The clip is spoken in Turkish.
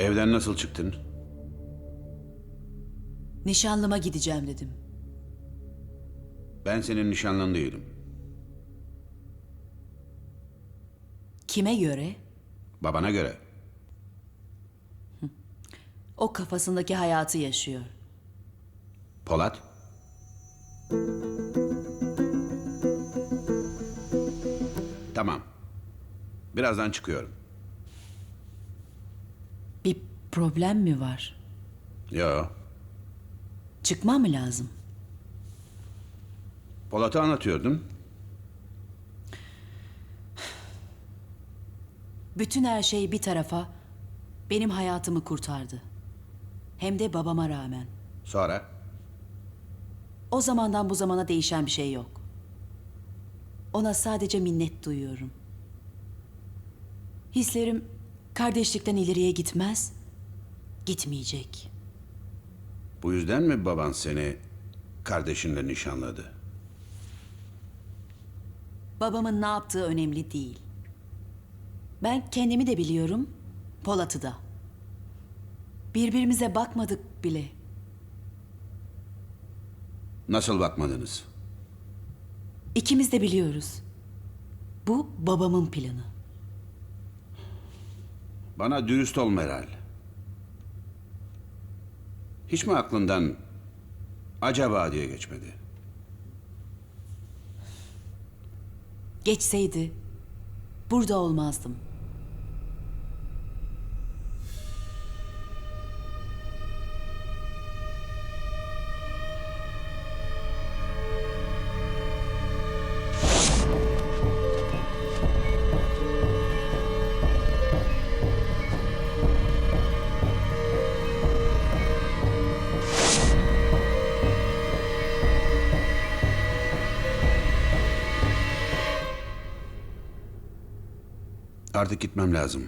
Evden nasıl çıktın? Nişanlıma gideceğim dedim. Ben senin nişanlın değilim. Kime göre? Babana göre. O kafasındaki hayatı yaşıyor. Polat? Tamam. Birazdan çıkıyorum. Bir problem mi var? Yo. Çıkmam mı lazım? Polat'ı anlatıyordun. Bütün her şey bir tarafa benim hayatımı kurtardı. Hem de babama rağmen. Sonra? O zamandan bu zamana değişen bir şey yok. Ona sadece minnet duyuyorum. Hislerim kardeşlikten ileriye gitmez, gitmeyecek. Bu yüzden mi baban seni kardeşinle nişanladı? Babamın ne yaptığı önemli değil. Ben kendimi de biliyorum, Polat'ı da. Birbirimize bakmadık bile. Nasıl bakmadınız? İkimiz de biliyoruz. Bu babamın planı. Bana dürüst ol Meral. Hiç mi aklından acaba diye geçmedi? Geçseydi burada olmazdım. Artık gitmem lazım.